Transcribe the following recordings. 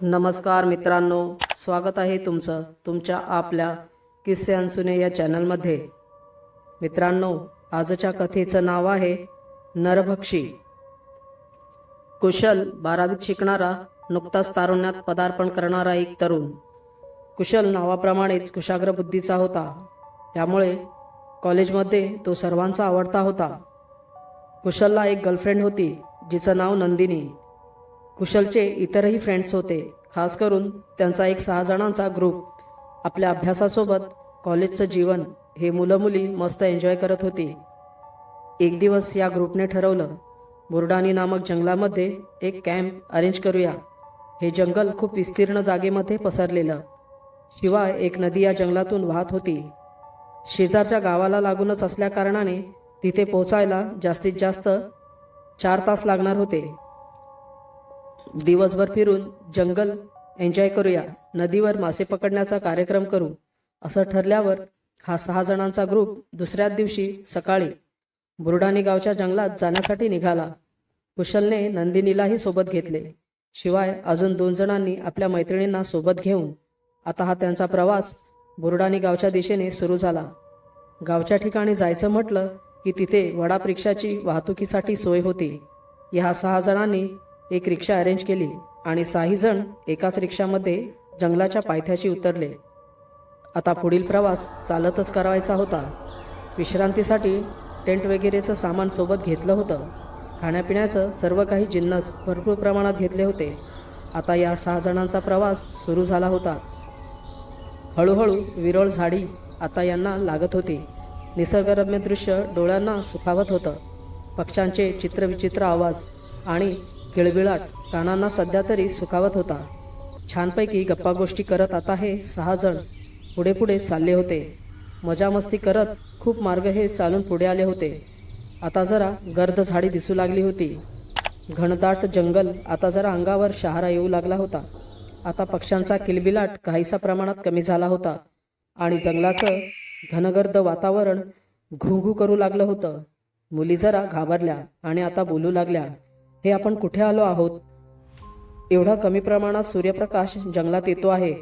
नमस्कार मित्रांनो स्वागत आहे तुमचं तुमच्या आपल्या किस्से अनसुने या चॅनलमध्ये. मित्रांनो आजच्या कथेचं नाव आहे नरभक्षी. कुशल बारावीत शिकणारा नुकताच तारुण्यात पदार्पण करणारा एक तरुण. कुशल नावाप्रमाणेच कुशाग्र बुद्धीचा होता. त्यामुळे कॉलेजमध्ये तो सर्वांचा आवडता होता. कुशलला एक गर्लफ्रेंड होती जिचं नाव नंदिनी. कुशलचे इतरही फ्रेंड्स होते खास करून त्यांचा एक सहा जणांचा ग्रुप. आपल्या अभ्यासासोबत कॉलेजचं जीवन हे मुलं मुली मस्त एन्जॉय करत होती. एक दिवस या ग्रुपने ठरवलं बुरडाणी नामक जंगलामध्ये एक कॅम्प अरेंज करूया. हे जंगल खूप विस्तीर्ण जागेमध्ये पसरलेलं. शिवाय एक नदी या जंगलातून वाहत होती. शेजारच्या गावाला लागूनच असल्याकारणाने तिथे पोहोचायला जास्तीत जास्त चार तास लागणार होते. दिवसभर फिरून जंगल एन्जॉय करूया नदीवर मासे पकडण्याचा कार्यक्रम करू असं ठरल्यावर हा सहा जणांचा ग्रुप दुसऱ्याच दिवशी सकाळी बुरडाणी गावच्या जंगलात जाण्यासाठी निघाला. कुशलने नंदिनीलाही सोबत घेतले. शिवाय अजून दोन जणांनी आपल्या मैत्रिणींना सोबत घेऊन आता हा त्यांचा प्रवास बुरडाणी गावच्या दिशेने सुरू झाला. गावच्या ठिकाणी जायचं म्हटलं की तिथे वडाप रिक्षाची वाहतुकीसाठी सोय होती. या सहा जणांनी एक रिक्षा अरेंज केली आणि सहाही जण एकाच रिक्षामध्ये जंगलाच्या पायथ्याशी उतरले. आता पुढील प्रवास चालतच करावायचा होता. विश्रांतीसाठी टेंट वगैरेचं सामान सोबत घेतलं होतं. खाण्यापिण्याचं सर्व काही जिन्नस भरपूर प्रमाणात घेतले होते. आता या सहा जणांचा प्रवास सुरू झाला होता. हळूहळू विरळ झाडी आता यांना लागत होती. निसर्गरम्य दृश्य डोळ्यांना सुखावत होतं. पक्ष्यांचे चित्रविचित्र आवाज आणि किळबिळाट कानांना सध्या तरी सुखावत होता. छानपैकी गप्पा गोष्टी करत आता हे सहा जण पुढे पुढे चालले होते. मजामस्ती करत खूप मार्ग हे चालून पुढे आले होते. आता जरा गर्द झाडी दिसू लागली होती. घनदाट जंगल आता जरा अंगावर शहारा येऊ लागला होता. आता पक्ष्यांचा किलबिलाट काहीसा प्रमाणात कमी झाला होता. आणि जंगलाचं घनगर्द वातावरण घुंघू करू लागलं होतं. मुली जरा घाबरल्या आणि आता बोलू लागल्या हे आपण कुठे आलो आहोत? एवढा कमी प्रमाणात सूर्यप्रकाश जंगलात येतो आहे.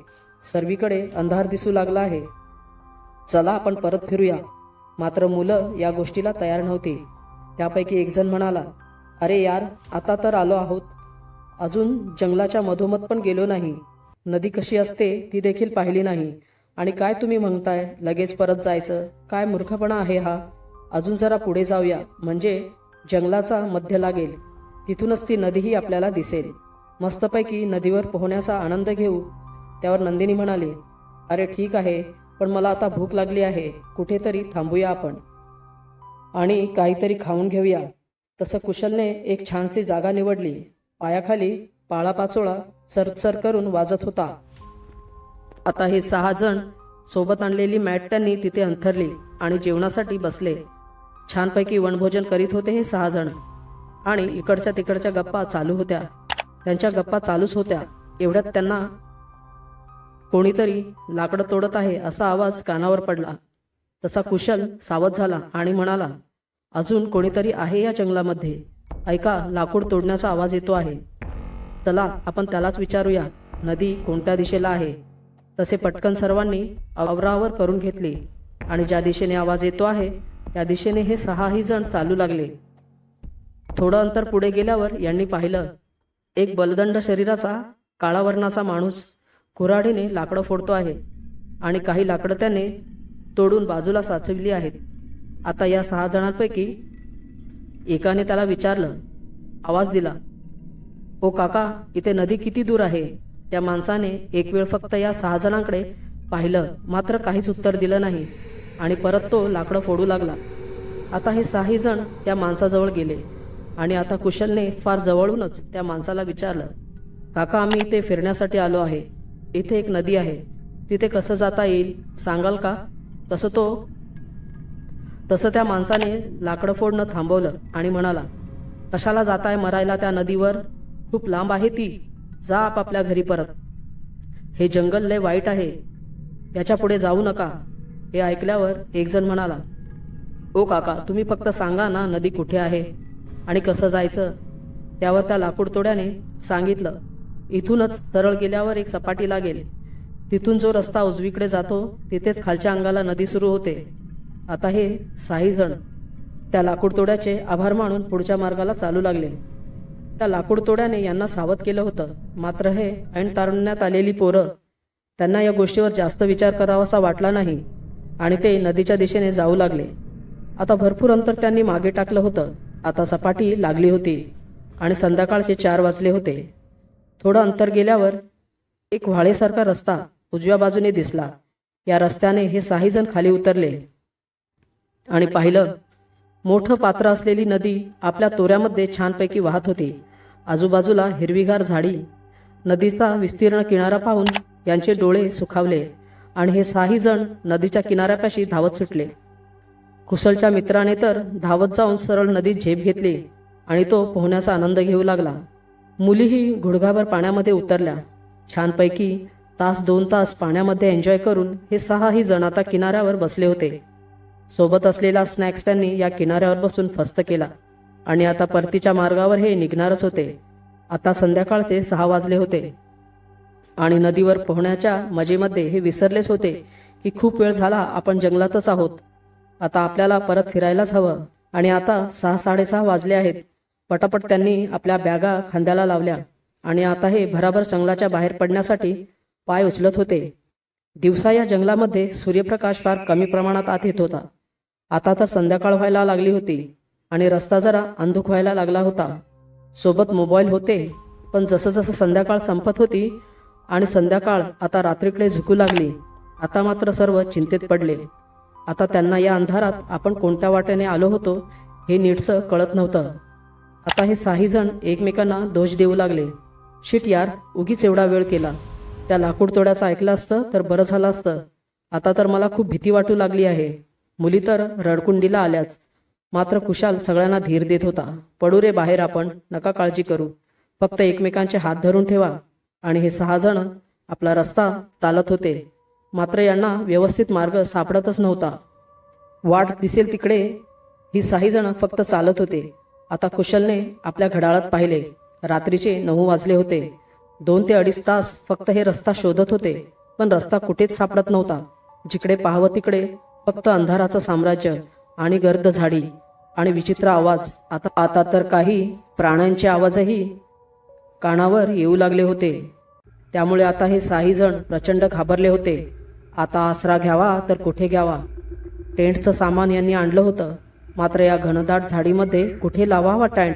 सर्वीकडे अंधार दिसू लागला आहे. चला आपण परत फिरूया. मात्र मुलं या गोष्टीला तयार नव्हती. त्यापैकी एक जण म्हणाला अरे यार आता तर आलो आहोत. अजून जंगलाच्या मधोमध पण गेलो नाही. नदी कशी असते ती देखील पाहिली नाही. आणि काय तुम्ही म्हणताय? लगेच परत जायचं? काय मूर्खपणा आहे हा? अजून जरा पुढे जाऊया. म्हणजे जंगलाचा मध्य लागेल. तिथूनच ती नदीही आपल्याला दिसेल. मस्तपैकी नदीवर पोहण्याचा आनंद घेऊ. त्यावर नंदिनी म्हणाली अरे ठीक आहे. पण मला आता भूक लागली आहे. कुठेतरी थांबूया आपण. आणि काहीतरी खाऊन घेऊया. तसं कुशलने एक छानशी जागा निवडली. पायाखाली पाळापाचोळा सरसर करून वाजत होता. आता हे सहा जण सोबत आणलेली मॅट त्यांनी तिथे अंथरली आणि जेवणासाठी बसले. छानपैकी वनभोजन करीत होते हे सहा जण. आणि इकडच्या तिकडच्या गप्पा चालू होत्या. त्यांच्या गप्पा चालूच होत्या. एवढ्यात त्यांना कोणीतरी लाकडं तोडत आहे असा आवाज कानावर पडला. तसा कुशल सावध झाला आणि म्हणाला अजून कोणीतरी आहे या जंगलामध्ये? ऐका लाकूड तोडण्याचा आवाज येतो आहे. चला आपण त्यालाच विचारूया. नदी कोणत्या दिशेला आहे? तसे पटकन सर्वांनी आवरावर करून घेतली आणि ज्या दिशेने आवाज येतो आहे त्या दिशेने हे सहाही जण चालू लागले. थोडं अंतर पुढे गेल्यावर यांनी पाहिलं एक बलदंड शरीराचा काळावरणाचा माणूस कुऱ्हाडीने लाकडं फोडतो आहे आणि काही लाकडं त्याने तोडून बाजूला साचविली आहेत. आता या सहा जणांपैकी एकाने त्याला विचारलं आवाज दिला ओ काका इथे नदी किती दूर आहे? त्या माणसाने एक वेळ फक्त या सहा जणांकडे पाहिलं मात्र काहीच उत्तर दिलं नाही आणि परत तो लाकडं फोडू लागला. आता हे सहाही जण त्या माणसाजवळ गेले आणि आता कुशलने फार जवळूनच त्या माणसाला विचारलं काका आम्ही इथे फिरण्यासाठी आलो आहे. इथे एक नदी आहे. तिथे कसं जाता येईल सांगाल का? तसं तो तसं त्या माणसाने लाकडं फोडणं थांबवलं आणि म्हणाला कशाला जाताय मरायला त्या नदीवर? खूप लांब आहे ती. जा आपापल्या घरी परत. हे जंगल लय वाईट आहे. याच्यापुढे जाऊ नका. हे ऐकल्यावर एक जण म्हणाला ओ काका तुम्ही फक्त सांगा ना नदी कुठे आहे आणि कसं जायचं? त्यावर त्या लाकूड तोड्याने सांगितलं इथूनच सरळ गेल्यावर एक सपाटी लागेल. तिथून जो रस्ता उजवीकडे जातो तिथेच खालच्या अंगाला नदी सुरू होते. आता हे साही जण त्या लाकूडतोड्याचे आभार मानून पुढच्या मार्गाला चालू लागले. त्या लाकूडतोड्याने यांना सावध केलं होतं. मात्र हे ऐन तारुण्यात आलेली पोरं त्यांना या गोष्टीवर जास्त विचार करावासा वाटला नाही आणि ते नदीच्या दिशेने जाऊ लागले. आता भरपूर अंतर त्यांनी मागे टाकलं होतं. आता सपाटी लागली होती आणि संध्याकाळचे चार वाजले होते. थोडं अंतर गेल्यावर एक व्हाळेसारखा रस्ता उजव्या बाजूने दिसला. या रस्त्याने हे साहीजण खाली उतरले आणि पाहिलं मोठं पात्र असलेली नदी आपल्या तोऱ्यामध्ये छानपैकी वाहत होती. आजूबाजूला हिरवीगार झाडी नदीचा विस्तीर्ण किनारा पाहून यांचे डोळे सुखावले आणि हे साही जण नदीच्या किनाऱ्यापाशी धावत सुटले. कुशलच्या मित्राने तर धावत जाऊन सरळ नदीत झेप घेतली आणि तो पोहण्याचा आनंद घेऊ लागला. मुलीही घुडघाभर पाण्यामध्ये उतरल्या. छानपैकी तास दोन तास पाण्यामध्ये एन्जॉय करून हे सहाही जण आता किनाऱ्यावर बसले होते. सोबत असलेला स्नॅक्स त्यांनी या किनाऱ्यावर बसून फस्त केला आणि आता परतीच्या मार्गावर हे निघणारच होते. आता संध्याकाळचे सहा वाजले होते आणि नदीवर पोहण्याच्या मजेमध्ये हे विसरलेच होते की खूप वेळ झाला आपण जंगलातच आहोत. आता आपल्याला परत फिरायलाच हवं आणि आता सहा साडेसहा वाजले आहेत. पटापट त्यांनी आपल्या बॅगा खांद्याला लावल्या आणि आता हे भराभर जंगलाच्या बाहेर पडण्यासाठी पाय उचलत होते. दिवसा या जंगलामध्ये सूर्यप्रकाश फार कमी प्रमाणात आत येत होता. आता तर संध्याकाळ व्हायला लागली होती आणि रस्ता जरा अंधुक व्हायला लागला होता. सोबत मोबाईल होते पण जसं जसं संध्याकाळ संपत होती आणि संध्याकाळ आता रात्रीकडे झुकू लागली आता मात्र सर्व चिंतेत पडले. आता त्यांना या अंधारात आपण कोणत्या वाटेने आलो होतो हे नीटसं कळत नव्हतं. आता हे सहाजण एकमेकांना दोष देऊ लागले. शिट यार उगीच एवढा वेळ केला. त्या लाकूड तोड्याचं ऐकलं असतं तर बरं झालं असतं. आता तर मला खूप भीती वाटू लागली आहे. मुली तर रडकुंडीला आल्याच. मात्र कुशाल सगळ्यांना धीर देत होता. पडू रे बाहेर आपण नका काळजी करू. फक्त एकमेकांचे हात धरून ठेवा. आणि हे सहाजण आपला रस्ता चालत होते. मात्र यांना व्यवस्थित मार्ग सापडतच नव्हता. वाट दिसेल तिकडे. ही सहाजण फक्त चालत होते. आता कुशलने आपल्या घड्याळात पाहिले. रात्रीचे नऊ वाजले होते. दोन ते अडीच तास फक्त हे रस्ता शोधत होते पण रस्ता कुठेच सापडत नव्हता. जिकडे पाहावं तिकडे फक्त अंधाराचं साम्राज्य आणि गर्द झाडी आणि विचित्र आवाज. आता आता तर काही प्राण्यांचे आवाजही कानावर येऊ लागले होते. त्यामुळे आता हे साही जण प्रचंड घाबरले होते. आता आसरा घ्यावा तर कुठे घ्यावा? टेंटचं सामान यांनी आणलं होतं. मात्र या घनदाट झाडीमध्ये कुठे लावावा टँट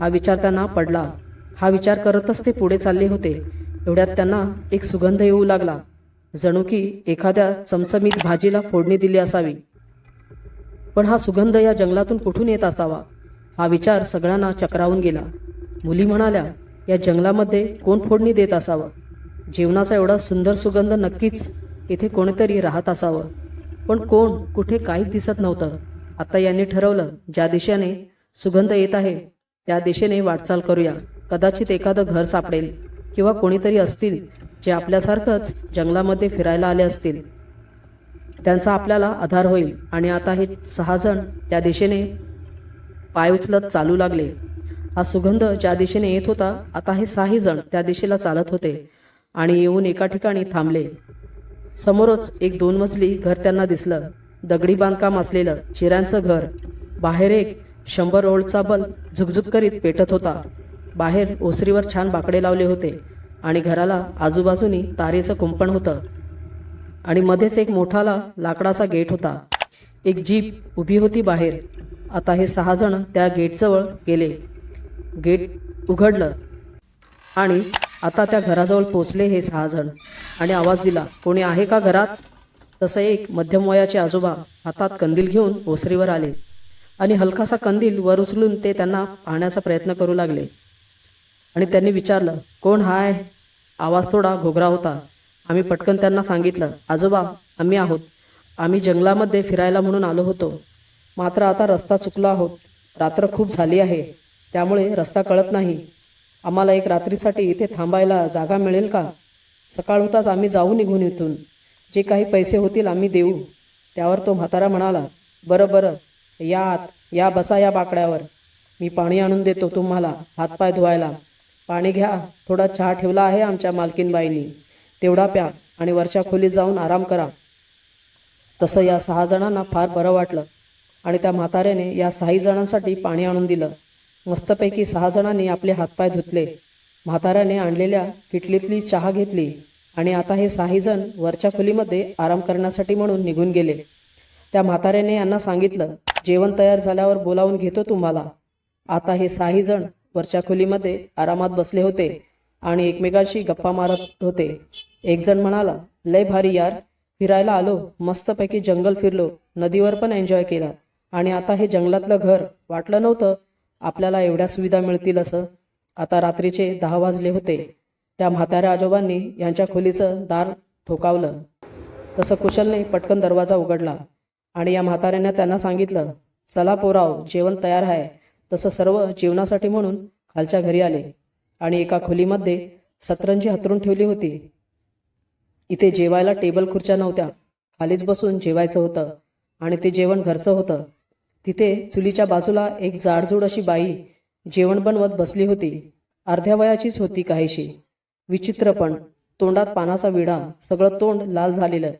हा विचार त्यांना पडला. हा विचार करतच ते पुढे चालले होते. एवढ्यात त्यांना एक सुगंध येऊ लागला. जणू की एखाद्या चमचमीत भाजीला फोडणी दिली असावी. पण हा सुगंध या जंगलातून कुठून येत असावा? हा विचार सगळ्यांना चक्रावून गेला. मुली म्हणाल्या या जंगलामध्ये कोण फोडणी देत असावं? जेवणाचा एवढा सुंदर सुगंध नक्कीच इथे कोणीतरी राहत असावं. पण कोण कुठे काहीच दिसत नव्हतं. आता यांनी ठरवलं ज्या दिशेने सुगंध येत आहे त्या दिशेने वाटचाल करूया. कदाचित एखादं घर सापडेल किंवा कोणीतरी असतील जे आपल्यासारखंच जंगलामध्ये फिरायला आले असतील. त्यांचा आपल्याला आधार होईल आणि आता हे सहा जण त्या दिशेने पाय उचलत चालू लागले. हा सुगंध ज्या दिशेने येत होता आता हे सहाही जण त्या दिशेला चालत होते आणि येऊन एका ठिकाणी थांबले. समोरच एक दोन मजली घर त्यांना दिसलं. दगडी बांधकाम असलेलं चिऱ्यांचं घर. बाहेर एक शंभर ओळचा बल झुकझुक करीत पेटत होता. बाहेर ओसरीवर छान बाकडे लावले होते आणि घराला आजूबाजूनी तारेचं कुंपण होतं. आणि मध्येच एक मोठाला लाकडाचा गेट होता. एक जीप उभी होती बाहेर. आता हे सहा जण त्या गेटजवळ गेले. गेट उघडलं. आणि आता त्या घराजवळ पोचले हे सहा जण. आणि आवाज दिला कोणी आहे का घरात? तसं एक मध्यम वयाचे आजोबा हातात कंदील घेऊन ओसरीवर आले आणि हलकासा कंदील वर उचलून ते त्यांना पाहण्याचा प्रयत्न करू लागले. आणि त्यांनी विचारलं कोण हाय आवाज थोडा घोगरा होता. आम्ही पटकन त्यांना सांगितलं आजोबा आम्ही आहोत. आम्ही जंगलामध्ये फिरायला म्हणून आलो होतो. मात्र आता रस्ता चुकलो आहोत. रात्र खूप झाली आहे. त्यामुळे रस्ता कळत नाही. आम्हाला एक रात्रीसाठी इथे थांबायला जागा मिळेल का? सकाळ होताच आम्ही जाऊ निघून इथून. जे काही पैसे होतील आम्ही देऊ. त्यावर तो म्हातारा म्हणाला बरं बरं. या आत या बसा या बाकड्यावर. मी पाणी आणून देतो तुम्हाला हातपाय धुवायला. पाणी घ्या थोडा चहा ठेवला आहे आमच्या मालकीनबाईंनी. तेवढा प्या आणि वरच्या खोलीत जाऊन आराम करा. तसं या सहा जणांना फार बरं वाटलं आणि त्या म्हाताऱ्याने या सहाही जणांसाठी पाणी आणून दिलं. मस्तपैकी सहा जणांनी आपले हातपाय धुतले. म्हाताऱ्याने आणलेल्या किटलीतली चहा घेतली. आणि आता हे सहाही वरच्या खोलीमध्ये आराम करण्यासाठी म्हणून निघून गेले. त्या म्हाताऱ्याने यांना सांगितलं जेवण तयार झाल्यावर बोलावून घेतो तुम्हाला. आता हे सहाही वरच्या खोलीमध्ये आरामात बसले होते आणि एकमेकांशी गप्पा मारत होते. एक जण म्हणाला लय भारी यार फिरायला आलो मस्तपैकी जंगल फिरलो नदीवर पण एन्जॉय केला. आणि आता हे जंगलातलं घर वाटलं नव्हतं आपल्याला एवढ्या सुविधा मिळतील असं. आता रात्रीचे दहा वाजले होते. त्या म्हाताऱ्या आजोबांनी यांच्या खोलीचं दार ठोकावलं. तसं कुशलने पटकन दरवाजा उघडला आणि या म्हाताऱ्याने त्यांना सांगितलं चला पोराव जेवण तयार आहे. तसं सर्व जेवणासाठी म्हणून खालच्या घरी आले आणि एका खोलीमध्ये सतरंजी हतरून ठेवली होती. इथे जेवायला टेबल खुर्च्या नव्हत्या. खालीच बसून जेवायचं होतं आणि ते जेवण घरचं होतं. तिथे चुलीच्या बाजूला एक जाडजूड अशी बाई जेवण बनवत बसली होती. अर्ध्या वयाचीच होती काहीशी. विचित्र पण. तोंडात पानाचा विडा सगळं तोंड लाल झालेलं.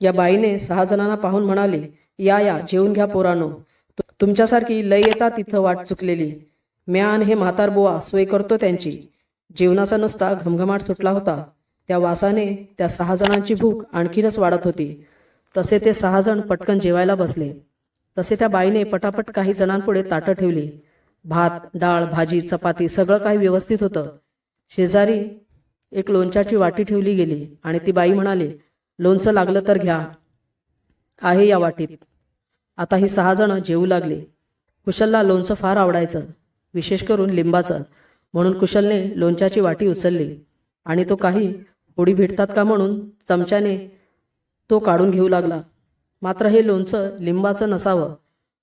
या बाईने सहा जणांना पाहून म्हणाली या या जेवून घ्या पोरानो. तुमच्यासारखी लय येता तिथं वाट चुकलेली. म्यान हे म्हातार बुवा सोय करतो त्यांची. जेवणाचा नुसता घमघमाट सुटला होता. त्या वासाने त्या सहा जणांची भूक आणखीनच वाढत होती. तसे ते सहा जण पटकन जेवायला बसले. तसे त्या बाईने पटापट काही जणांपुढे ताटं ठेवली. भात डाळ भाजी चपाती सगळं काही व्यवस्थित होतं. शेजारी एक लोणच्याची वाटी ठेवली गेली आणि ती बाई म्हणाली लोणचं लागलं तर घ्या. आहे या वाटीत. आता ही सहा जण जेवू लागली. कुशलला लोणचं फार आवडायचं विशेष करून लिंबाचं. म्हणून कुशलने लोणच्याची वाटी उचलली. आणि तो काही उडी भेटतात का म्हणून चमच्याने तो काढून घेऊ लागला. मात्र हे लोणचं लिंबाचं नसावं.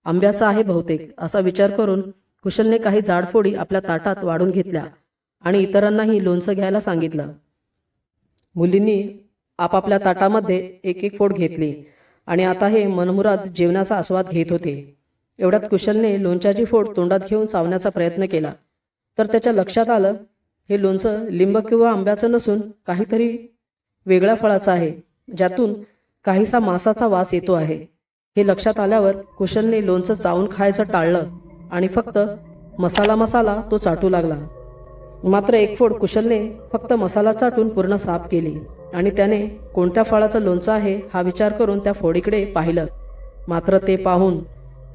आंब्याचं आहे बहुतेक असा विचार करून कुशलने काही जाडपोडी आपल्या ताटात वाढून घेतल्या. आणि इतरांनाही लोणचं घ्यायला सांगितलं. मुलींनी आपापल्या ताटामध्ये एक एक फोड घेतली आणि आता हे मनमुराद जेवणाचा आस्वाद घेत होते. एवढ्यात कुशलने लोणच्याची फोड तोंडात घेऊन चावण्याचा प्रयत्न केला. तर त्याच्या लक्षात आलं हे लोणचं लिंब किंवा आंब्याचं नसून काहीतरी वेगळ्या फळाचं आहे ज्यातून काहीसा मासाचा वास येतो आहे. हे लक्षात आल्यावर कुशलने लोणचं चावून खायचं टाळलं आणि फक्त मसाला मसाला तो चाटू लागला. मात्र एक फोड कुशलने फक्त मसाला चाटून पूर्ण साफ केली आणि त्याने कोणत्या फळाचं लोणचं आहे हा विचार करून त्या फोडीकडे पाहिलं. मात्र ते पाहून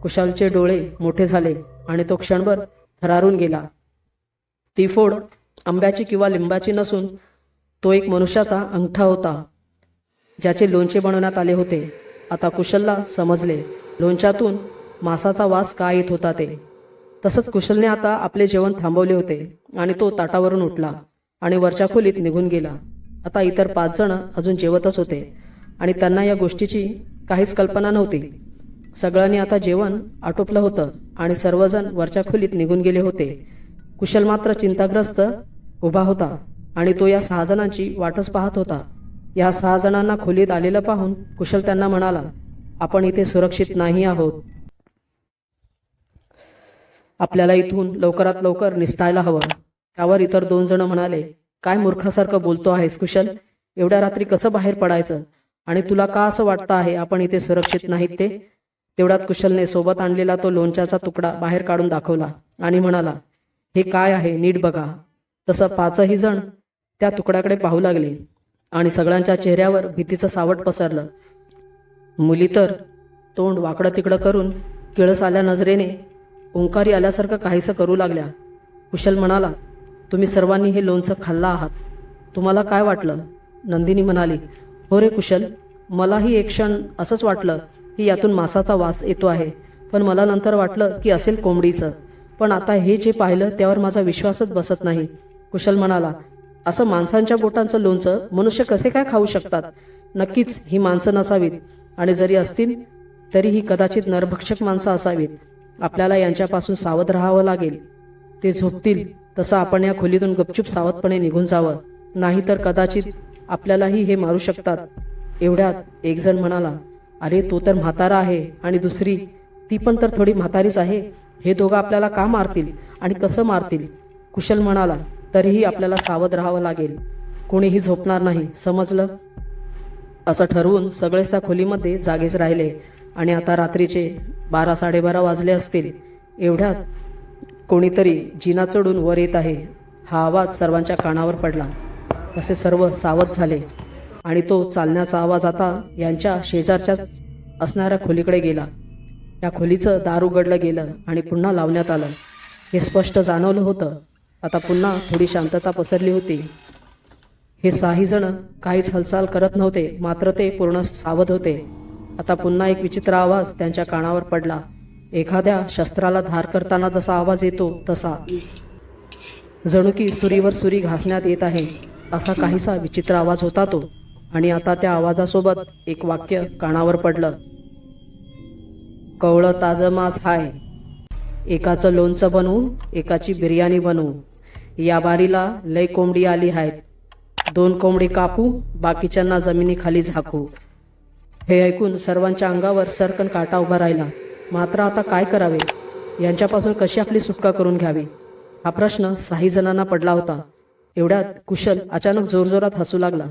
कुशालचे डोळे मोठे झाले आणि तो क्षणभर थरारून गेला. ती फोड आंब्याची किंवा लिंबाची नसून तो एक मनुष्याचा अंगठा होता ज्याचे लोणचे बनवण्यात आले होते. आता कुशलला समजले लोणच्यातून मासाचा वास का येत होता ते. तसंच कुशलने आता आपले जेवण थांबवले होते आणि तो ताटावरून उठला आणि वरच्या खोलीत निघून गेला. आता इतर पाच जण अजून जेवतच होते आणि त्यांना या गोष्टीची काहीच कल्पना नव्हती. सगळ्यांनी आता जेवण आटोपलं होतं आणि सर्वजण वरच्या खोलीत निघून गेले होते. कुशल मात्र चिंताग्रस्त उभा होता आणि तो या सहा जणांची वाटच पाहत होता. या सहा जणांना खोलीत आलेलं पाहून कुशल त्यांना म्हणाला आपण इथे सुरक्षित नाही आहोत. आपल्याला इथून लवकरात लवकर निसटायला हवं. त्यावर इतर दोन जण म्हणाले काय मूर्खासारखं बोलतो आहेस कुशल? एवढ्या रात्री कसं बाहेर पडायचं? आणि तुला का असं वाटतं आहे आपण इथे सुरक्षित नाहीत ते? तेवढ्यात कुशलने सोबत आणलेला तो लोणच्याचा तुकडा बाहेर काढून दाखवला आणि म्हणाला हे काय आहे नीट बघा. तसं पाचही जण त्या तुकड्याकडे पाहू लागले आणि सगळ्यांच्या चेहऱ्यावर भीतीचं सावट पसरलं. मुली तर तोंड वाकडं तिकडं करून किळस आल्या नजरेने ओंकारी आल्यासारखं काहीसं करू लागल्या. कुशल म्हणाला तुम्ही सर्वांनी हे लोणचं खाल्लं आहात. तुम्हाला काय वाटलं? नंदिनी म्हणाली हो रे कुशल मलाही एक क्षण असंच वाटलं की यातून मासाचा वास येतो आहे. पण मला नंतर वाटलं की असेल कोंबडीचं. पण आता हे जे पाहिलं त्यावर माझा विश्वासच बसत नाही. कुशल म्हणाला असं माणसांच्या बोटांचं लोणचं मनुष्य कसे काय खाऊ शकतात? नक्कीच ही माणसं नसावीत. आणि जरी असतील तरी ही कदाचित नरभक्षक माणसं असावीत. आपल्याला यांच्यापासून सावध राहावं लागेल. ते झोपतील तसं आपण या खोलीतून गपचूप सावधपणे निघून जावं. नाहीतर कदाचित आपल्यालाही हे मारू शकतात. एवढ्यात एक जण म्हणाला अरे तो तर म्हातारा आहे आणि दुसरी ती पण तर थोडी म्हातारीच आहे. हे दोघं आपल्याला का मारतील आणि कसं मारतील? कुशल म्हणाला तरीही आपल्याला सावध राहावं लागेल. कोणीही झोपणार नाही समजलं? असं ठरवून सगळेच त्या खोलीमध्ये जागेच राहिले. आणि आता रात्रीचे बारा साडेबारा वाजले असतील एवढ्यात कोणीतरी जिना चढून वर येत आहे. हा आवाज सर्वांच्या कानावर पडला. असे सर्व सावध झाले. आणि तो चालण्याचा आवाज आता यांच्या शेजारच्याच असणाऱ्या खोलीकडे गेला. या खोलीचं दार उघडलं गेलं आणि पुन्हा लावण्यात आलं. हे स्पष्ट जाणवलं होतं. आता पुन्हा थोडी शांतता पसरली होती. हे साहीजण काहीच हालचाल करत नव्हते. मात्र ते पूर्ण सावध होते. आता पुन्हा एक विचित्र आवाज त्यांच्या कानावर पडला. एखाद्या शस्त्राला धार करताना जसा आवाज येतो तसा. जणू की सुरीवर सुरी घासण्यात येत आहे असा काहीसा विचित्र आवाज होता तो. आणि आता त्या आवाजासोबत एक वाक्य कानावर पडलं. कवळं ताजं मांस हाय. एकाचं लोणचं बनवू एकाची बिर्याणी बनवू या बारीला लय कोंबडी आली आहेत दोन कोंबडी कापू बाकीच्यांना जमिनीखाली झाकू. हे ऐकून सर्वांच्या अंगावर सरकन काटा उभा राहिला. मात्र आता काय करावे? यांच्यापासून कशी आपली सुटका करून घ्यावी? हा प्रश्न साही जणांना पडला होता. एवढ्यात कुशल अचानक जोरजोरात हसू लागला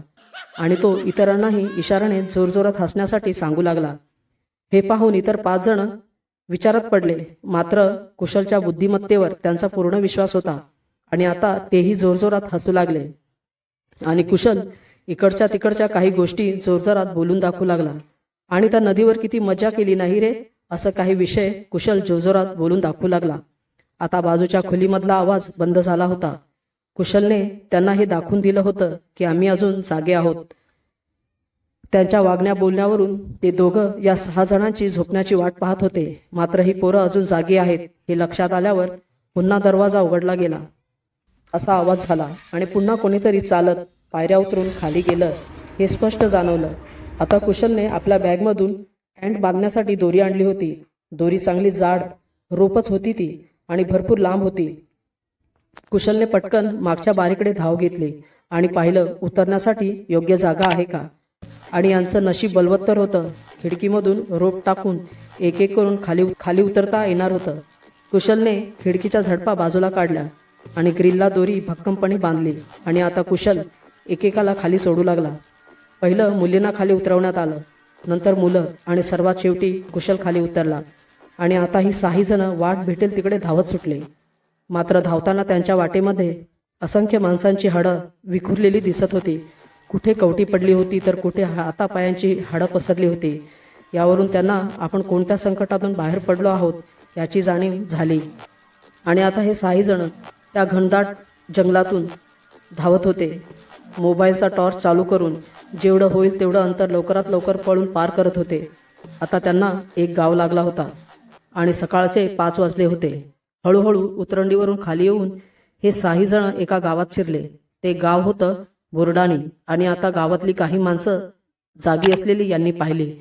आणि तो इतरांनाही इशाराने जोरजोरात हसण्यासाठी सांगू लागला. हे पाहून इतर पाच जण विचारात पडले. मात्र कुशलच्या बुद्धिमत्तेवर त्यांचा पूर्ण विश्वास होता आणि आता तेही जोरजोरात हसू लागले. आणि कुशल इकडच्या तिकडच्या काही गोष्टी जोरजोरात बोलून दाखवू लागला. आणि त्या नदीवर किती मजा केली नाही रे? असं काही विषय कुशल जोरजोरात बोलून दाखवू लागला. आता बाजूच्या खोलीमधला आवाज बंद झाला होता. कुशलने त्यांना हे दाखवून दिलं होतं की आम्ही अजून जागे आहोत. त्यांच्या वागण्या बोलण्यावरून ते दोघं या सहा जणांची झोपण्याची वाट पाहत होते. मात्र ही पोरं अजून जागी आहेत हे लक्षात आल्यावर पुन्हा दरवाजा उघडला गेला. असा आवाज झाला आणि पुन्हा कोणीतरी चालत पायऱ्या उतरून खाली गेलं हे स्पष्ट जाणवलं. आता कुशलने आपल्या बॅगमधून पॅन्ट बांधण्यासाठी दोरी आणली होती. दोरी चांगली जाड रोपच होती ती आणि भरपूर लांब होती. कुशलने पटकन मागच्या बारीकडे धाव घेतली आणि पाहिलं उतरण्यासाठी योग्य जागा आहे का? आणि यांचं नशीब बलवत्तर होतं. खिडकीमधून रोप टाकून एक एक करून खाली खाली उतरता येणार होतं. कुशलने खिडकीच्या झडपा बाजूला काढल्या आणि ग्रिलला दोरी भक्कमपणे बांधली. आणि आता कुशल एकेकाला खाली सोडू लागला. पहिलं मुलींना खाली उतरवण्यात आलं. नंतर मुलं आणि सर्वात शेवटी कुशल खाली उतरला. आणि आता ही साहीजणं वाट भेटेल तिकडे धावत सुटले. मात्र धावताना त्यांच्या वाटेमध्ये असंख्य माणसांची हाडं विखुरलेली दिसत होती. कुठे कवटी पडली होती तर कुठे हातापायांची हाडं पसरली होती. यावरून त्यांना आपण कोणत्या संकटातून बाहेर पडलो आहोत याची जाणीव झाली. आणि आता हे साही जण त्या घनदाट जंगलातून धावत होते. मोबाईलचा टॉर्च चालू करून जेवढं होईल तेवढं अंतर लवकरात लवकर पळून पार करत होते. आता त्यांना एक गाव लागला होता आणि सकाळचे पाच वाजले होते. हळूहळू उतरंडीवरून खाली येऊन हे साही जण एका गावात शिरले. ते गाव होतं बोरडाणी आणि आता गावातली काही माणसं जागी असलेली यांनी पाहिली.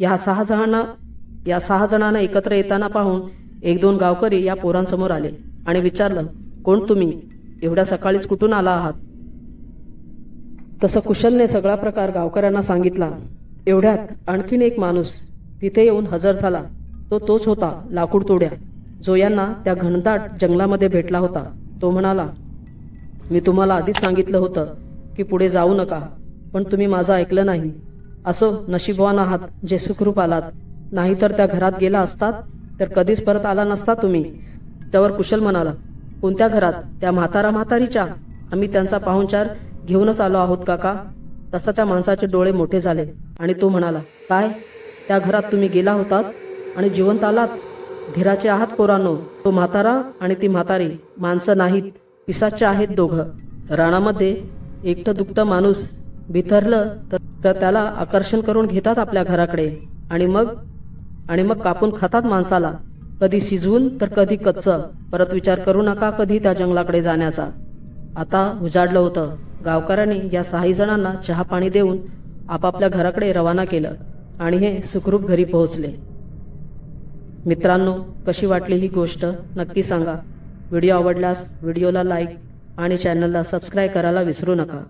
या सहा जणांना या सहा जणांना एकत्र येताना पाहून एक दोन गावकरी या पोरांसमोर आले आणि विचारलं कोण तुम्ही? एवढ्या सकाळीच कुठून आला आहात? तसं कुशलने सगळा प्रकार गावकऱ्यांना सांगितला. एवढ्यात आणखीन एक माणूस तिथे येऊन हजर झाला. तो तोच होता लाकूड तोड्या जो यांना त्या घनदाट जंगलामध्ये भेटला होता. तो म्हणाला मी तुम्हाला आधीच सांगितलं होतं की पुढे जाऊ नका पण तुम्ही माझं ऐकलं नाही. असो नशीबवान आहात जे सुखरूप आलात. नाहीतर त्या घरात गेला असतात तर कधीच परत आला नसता तुम्ही. त्यावर कुशल म्हणाला कोणत्या घरात? त्या म्हातारा म्हातारीच्या? आम्ही त्यांचा पाहुणचार घेऊनच आलो आहोत काका. तसा त्या माणसाचे डोळे मोठे झाले आणि तो म्हणाला काय? त्या घरात तुम्ही गेला होतात आणि जिवंत आलात? धीराचे आहात पोरांनो. तो म्हातारा आणि ती म्हातारी. माणसं नाहीत. पिसाचे आहेत दोघं. रानामध्ये एकटं दुखतं माणूस भितरलं तर तर त्याला आकर्षण करून घेतात आपल्या घराकडे. आणि मग? आणि मग कापून खातात माणसाला. कधी शिजवून तर कधी कच्च. परत विचार करू नका कधी त्या जंगलाकडे जाण्याचा. आता उजाडलं होतं. गावकऱ्यांनी या सहाही जणांना चहा पाणी देऊन आपापल्या घराकडे रवाना केलं आणि हे सुखरूप घरी पोहोचले. मित्रांनो कशी वाटली ही गोष्ट? नक्की सांगा. व्हिडिओ आवडल्यास व्हिडिओला लाईक आणि चॅनलला सबस्क्राईब करायला विसरू नका.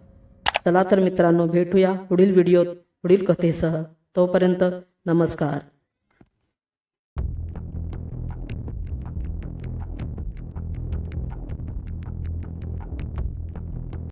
चला तर मित्रांनो भेटूया पुढील व्हिडिओत पुढील कथेसह. तोपर्यंत नमस्कार.